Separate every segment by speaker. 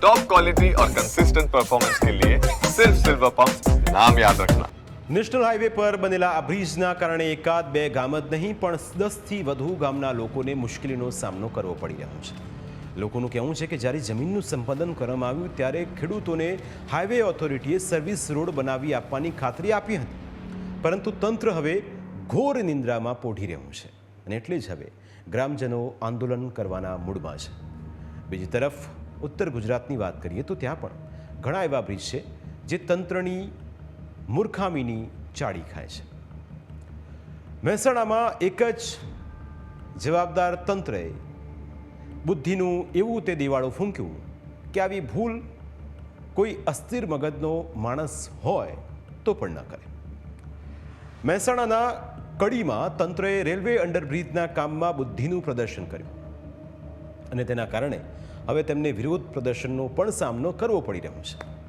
Speaker 1: Top quality और consistent performance के लिए सिर्फ सिल्वर पंप नाम याद रखना
Speaker 2: નેશનલ હાઈવે પર બનેલા આ બ્રિજના કારણે એકાદ બે ગામ જ નહીં પણ દસથી વધુ ગામના લોકોને મુશ્કેલીનો સામનો કરવો પડી રહ્યો છે લોકોનું કહેવું છે કે જ્યારે જમીનનું સંપાદન કરવામાં આવ્યું ત્યારે ખેડૂતોને હાઈવે ઓથોરિટીએ સર્વિસ રોડ બનાવી આપવાની ખાતરી આપી હતી પરંતુ તંત્ર હવે ઘોર નિંદ્રામાં પોઢી રહ્યું છે અને એટલે જ હવે ગ્રામજનો આંદોલન કરવાના મૂડમાં છે બીજી તરફ ઉત્તર ગુજરાતની વાત કરીએ તો ત્યાં પણ ઘણા એવા બ્રિજ છે જે તંત્રની મૂર્ખામીની ચાળી ખાય છે. મહેસાણામાં એક જ જવાબદાર તંત્રએ બુદ્ધિનું એવું તે દિવાળું ફૂંક્યું કે આવી ભૂલ કોઈ અસ્થિર મગજનો માણસ હોય તો પણ ન કરે. મહેસાણાના કડીમાં તંત્રએ રેલવે અંડરબ્રિજના કામમાં બુદ્ધિનું પ્રદર્શન કર્યું અને તેના કારણે હવે તેમને વિરોધ પ્રદર્શનનો પણ સામનો કરવો પડી રહ્યો છે.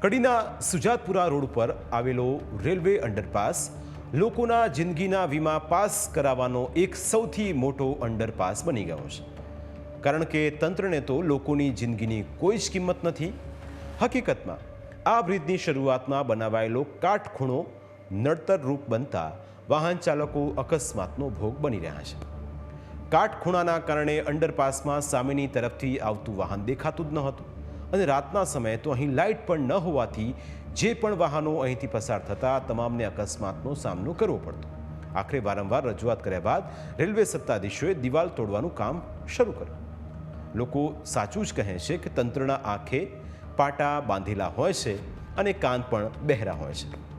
Speaker 2: કડીના સુજાતપુરા રોડ પર આવેલો રેલવે અંડરપાસ લોકોના જિંદગીના વીમા પાસ કરાવવાનો એક સૌથી મોટો અંડરપાસ બની ગયો છે. કારણ કે તંત્રને તો લોકોની જિંદગીની કોઈ જ કિંમત નથી. હકીકતમાં આ બ્રિજની શરૂઆતમાં બનાવાયેલો કાટખૂણો, નડતર રૂપ બનતા વાહન ચાલકો અકસ્માતનો ભોગ બની રહ્યા છે. કાટખૂણાના કારણે અંડરપાસમાં સામેની તરફથી આવતું વાહન દેખાતું જ ન હતું. અને રાતના સમયે તો અહીં લાઇટ પણ ન હોવાથી જે પણ વાહનો અહીંથી પસાર થતા તમામને અકસ્માતનો સામનો કરવો પડતો. આખરે વારંવાર રજૂઆત કર્યા બાદ રેલવે સત્તાધીશોએ દિવાલ તોડવાનું કામ શરૂ કર્યું. લોકો સાચું જ કહે છે કે તંત્રના આંખે પાટા બાંધેલા હોય છે અને કાન પણ બહેરા હોય છે.